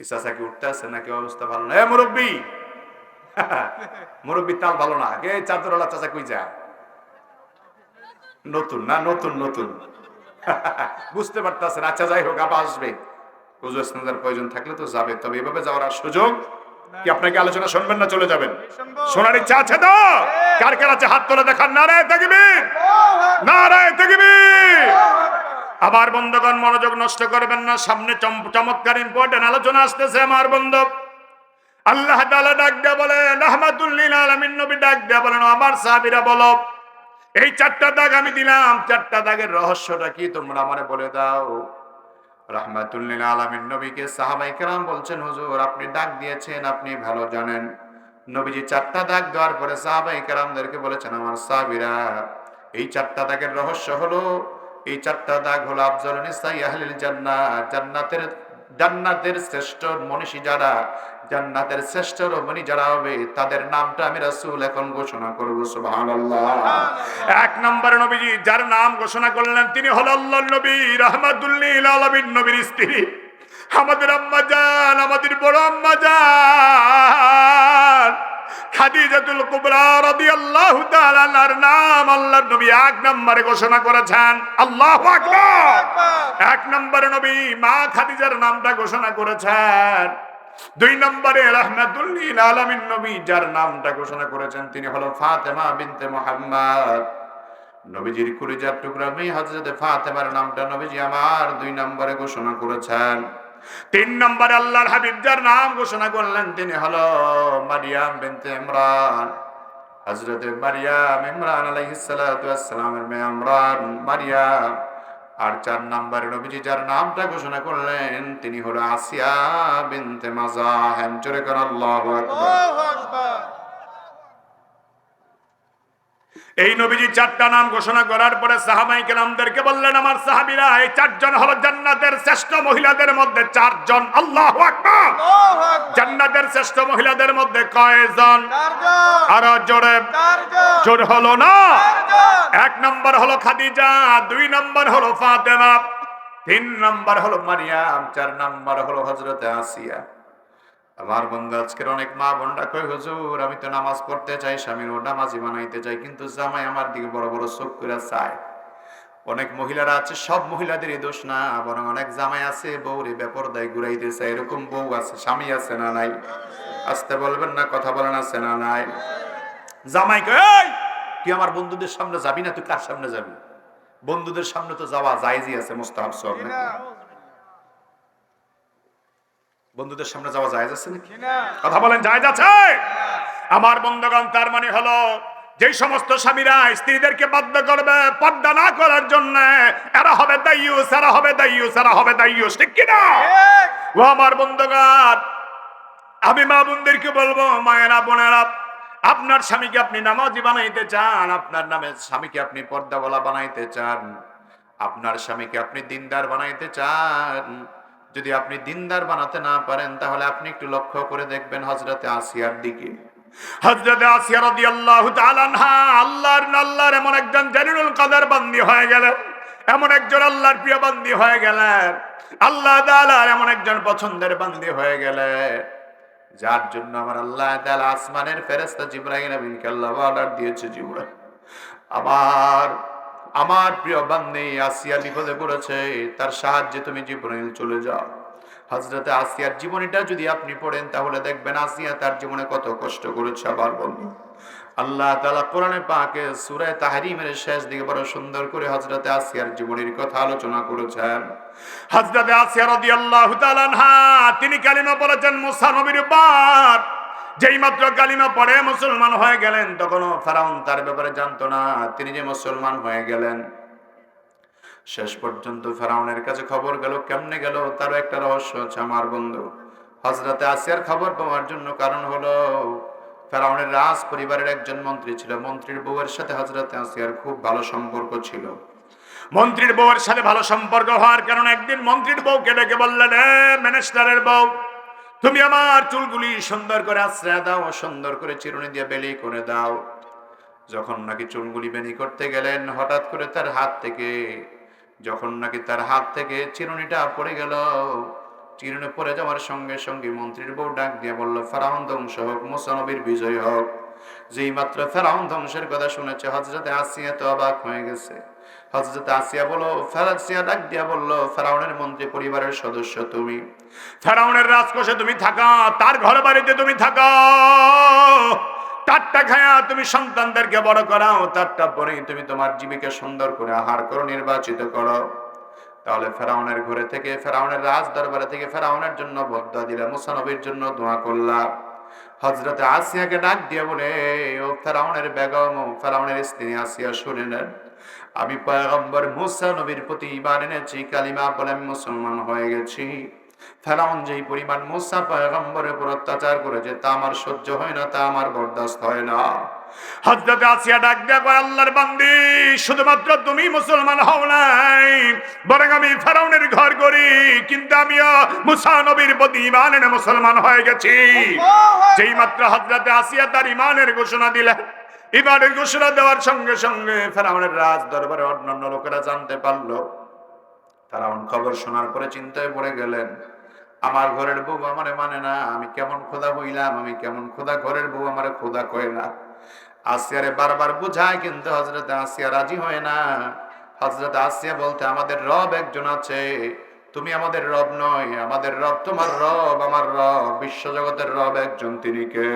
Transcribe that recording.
উঠতে আছে নাকি অবস্থা ভালো না? এ মুরব্বী! মুরব্বী তাল ভালো না। কে চাদরওয়ালা চাচা কই যা নতুন না? নতুন নতুন। বুঝতে পারতেছেন। আচ্ছা যাই হোক আবার আসবে। পুজো স্নানের প্রয়োজন থাকলে তো যাবে তবে এভাবে যাওয়ার আর সুযোগ কি আপনাকে আলোচনা শুনবেন না চলে যাবেন? শোনার ইচ্ছা আছে তো? কার কার আছে? হাত তোলা দেখান। নারায় তাকবীর। নারায় আবার বন্ধগণ মনোযোগ নষ্ট করবেন না, সামনে চম- চমৎকার ইম্পর্টেন্ট আলোচনা আসতেছে আমার বন্ধু। আল্লাহ তাআলা ডাক দেয়া বলে রহমাতুল্লিল আলামিন নবী ডাক দেয়া বলেন আমার সাহাবীরা বলো, এই চারটা দাগ আমি দিলাম, চারটা দাগের রহস্যটা কি তোমরা আমারে বলে দাও? রহমাতুল্লিল আলামিন নবীকে সাহাবাই কেরাম বলছেন, হুজুর, আপনি ডাক দিয়েছেন, আপনি ভালো জানেন। নবীজি চারটা দাগ দেওয়ার পরে সাহাবাই কেরামদেরকে বলেছেন, আমার সাহাবীরা, এই চারটা দাগের রহস্য হলো এই চারটা দাগ হলো আফজল আহলিল জান্নাত। জান্নাতের জান্নাতের শ্রেষ্ঠ মনীষী যারা, জান্নাতের শ্রেষ্ঠ রমণী যারা হবে, তাদের নামটা আমি রাসূল এখন ঘোষণা করব, সুবহানাল্লাহ। এক নম্বরে নবীজি, যার নাম ঘোষণা করলেন, তিনি হলো নবী নবীর স্ত্রী। আমাদের আম্মা জান, আমাদের বড় আম্মা জান। খাদিজাতুল কুবরা রাদিয়াল্লাহু তাআলা আনহার নাম আল্লাহর নবী এক নম্বরে ঘোষণা করেছেন। আল্লাহু আকবার। এক নম্বরে নবী মা খাদিজার নামটা ঘোষণা করেছেন। দুই নম্বরে রহমাতুল্লিল আলামিন নবী যার নামটা ঘোষণা করেছেন, তিনি হলো ফাতেমা বিনতে মুহাম্মদ। নবীজির কুলিজার টুকরা মেয়ে হযরতে ফাতেমার নামটা নবীজি আমার দুই নম্বরে ঘোষণা করেছেন। তিন নম্বরে আল্লাহর হাবিব যার নাম ঘোষণা করলেন, তিনি হলো মারিয়াম বিনতে ইমরান। হযরতে মারিয়াম ইমরান আলাইহিস সালাতু ওয়াস সালামের মেয়ে ইমরান মারিয়াম। আর চার নম্বরে নবীজি যার নামটা ঘোষণা করলেন, তিনি হলো আসিয়া বিনতে মাজাহেম জোরে কর, আল্লাহু আকবার। এই নবীজি চারটা নাম ঘোষণা করার পরে সাহাবাই কেরামদেরকে বললেন আমার সাহাবীরা এই চারজন হলো জান্নাতের শ্রেষ্ঠ মহিলাদের মধ্যে চারজন। আল্লাহু জান্নাতের শ্রেষ্ঠ মহিলাদের মধ্যে কয়জন? আরও জোরে। জোর হলো না? এক নম্বর হলো খাদিজা দুই নম্বর হলো ফাতেমা তিন নম্বর হলো মারিয়াম চার নম্বর হলো হজরতে আসিয়া। আমার বন্ধু আজকের অনেক মা বোনরা কই হুজুর আমি তো নামাজ পড়তে চাই স্বামীর ও নামাজি বানাইতে চাই কিন্তু জামাই আমার দিকে বড় বড় চোখ করে চায়। অনেক মহিলারা আছে সব মহিলাদেরই দোষ না বরং অনেক জামাই আছে বউরে বেপরদায় ঘুরাইতে চায় এরকম বউ আছে স্বামী আছে না নাই? আসতে বলবেন না কথা বলেন আছে না নাই? জামাই কয় "এই, তুই আমার বন্ধুদের সামনে যাবি না তুই কার সামনে যাবি? বন্ধুদের সামনে তো যাওয়া জায়েজই আছে মোস্তাহাব সব নাকি? বন্ধুদের সামনে যাওয়া জায়েজ আছে নাকি? কথা বলেন জায়েজ আছে? আমার বন্ধুগণ তার মানে হলো যে সমস্ত স্বামীরা স্ত্রীদেরকে বাধ্য করবে পর্দা না করার জন্য এরা হবে দাইয়ুস এরা হবে দাইয়ুস এরা হবে দাইয়ুস ঠিক কিনা? ও আমার বন্ধুগণ আমি মা বোনদেরকে বলব মায়েরা বোনেরা আপনার স্বামীকে আপনি নামাজি বানাইতে চান আপনার নামে স্বামীকে আপনি পর্দাওয়ালা বানাইতে চান আপনার স্বামীকে আপনি দিনদার বানাইতে চান যদি আপনি দিনদার বানাতে না পারেন, তাহলে আপনি একটু লক্ষ্য করে দেখবেন হজরতে আসিয়ার দিকে। আল্লাহর এমন একজন বান্দি হয়ে এমন একজন আল্লাহর আল্লাহ এমন একজন পছন্দের বান্দি হয়ে যার জন্য আমার আল্লাহ আসমানের ফেরেশতা জিবরাইল আল্লাহ অর্ডার দিয়েছে জিবরাইল। আমার আমার প্রিয় বান্দি আসিয়া বিপদে পড়েছে, তার সাহায্যে তুমি জিবরাইল চলে যাও। হজরতে আসিয়ার জীবনীটা যদি আপনি পড়েন, তাহলে দেখবেন আসিয়া তার জীবনে কত কষ্ট করেছে আবার বলব আল্লাহ তাআলা কোরআনে পাকে সূরা তাহরিমের শেষ দিকে বড় সুন্দর করে হযরতে আসিয়ার জীবনের কথা আলোচনা করেছেন। হযরতে আসিয়া রাদিয়াল্লাহু তাআলা আনহা, তিনি কালিমা পড়েছেন মুসা নবীর উপর যেই মাত্র কালিমা পড়ে মুসলমান হয়ে গেলেন তখনও ফেরাউন তার ব্যাপারে জানতো না। তিনি যে মুসলমান হয়ে গেলেন শেষ পর্যন্ত ফেরাউনের কাছে খবর গেল কেমনে গেল তারও একটা রহস্য আছে আমার বন্ধু। হজরতে আসিয়ার খবর পাওয়ার জন্য কারণ হলো ফেরাউনের রাজ পরিবারের একজন মন্ত্রী ছিল। মন্ত্রীর বউয়ের সাথে হজরতে আসিয়ার খুব ভালো সম্পর্ক ছিল। মন্ত্রীর বউয়ের সাথে ভালো সম্পর্ক হওয়ার কারণে একদিন মন্ত্রীর বউকে ডেকে বললেন "এ, মিনিস্টারের বউ তুমি আমার চুলগুলি সুন্দর করে আশ্রয় দাও, সুন্দর করে চিরুনি দিয়ে বেলি করে দাও। যখন নাকি চুলগুলি বেনি করতে গেলেন, হঠাৎ করে তার হাত থেকে, যখন নাকি তার হাত থেকে চিরুনিটা পড়ে গেল, চিরুনি পড়ে যাওয়ার সঙ্গে সঙ্গে মন্ত্রীর বউ ডাক দিয়ে বলল ফারাহন্দ হোক, মোসানবীর বিজয় হোক। যেই মাত্র ফেরাউন ধ্বংসের কথা শুনেছে হজরতে আসিয়া তো অবাক হয়ে গেছে। হজরত আসিয়া বলো ফেরাসিয়া ডাক দিয়া বলল, ফেরাউনের মন্ত্রী পরিবারের সদস্য তুমি। ফেরাউনের রাজকোষে তুমি থাকা, তার ঘর বাড়িতে তুমি থাকা। তারটা খায়া তুমি সন্তানদেরকে বড় করাও, তারটা পরেই তুমি তোমার জীবিকা সুন্দর করে আহার করো, নির্বাচিত করো। তাহলে ফেরাউনের ঘরে থেকে, ফেরাউনের রাজ দরবারে থেকে ফেরাউনের জন্য বদ্ধ দিলা, মুসানবীর জন্য দোয়া করলাম। হজরত আসিয়াকে ডাক দিয়ে বলে, ও ফেরাউনের বেগম, ফেরাউনের স্ত্রী আসিয়া শুনে নেন। আমি পয়গম্বর মুসা নবীর প্রতি ইমান এনেছি, কালিমা বলে আমি মুসলমান হয়ে গেছি। ফেরাউন যেই পরিমাণ মুসা পয়গম্বরের উপর অত্যাচার করেছে, তা আমার সহ্য হয় না, তা আমার বরদাস্ত হয় না। হজরত আসিয়া ডাক কয়, আল্লাহর বান্দি, শুধুমাত্র তুমি মুসলমান হও নাই, বরং আমি ফেরাউনের কিন্তু আমিও মুসা নবীর প্রতি ইমান এনে মুসলমান হয়ে গেছি। যেই মাত্র হজরত আসিয়া তার ইমানের ঘোষণা দিলেন ইমানের ঘোষণা দেওয়ার সঙ্গে সঙ্গে ফেরাউনের রাজ দরবারে অন্যান্য লোকেরা জানতে পারল। ফেরাউন খবর শোনার পরে চিন্তায় পড়ে গেলেন আমার ঘরের বউ আমারে মানে না আমি কেমন খোদা হইলাম আমি কেমন খোদা ঘরের বউ আমারে খোদা কয় না? আসিয়ারে বারবার বুঝায় কিন্তু হজরত আসিয়া রাজি হয় না। হজরত আসিয়া বলতে আমাদের রব একজন আছে তুমি আমাদের রব নয়, আমাদের রব তোমার রব, আমার রব বিশ্বজগতের রব একজন তিনি কে?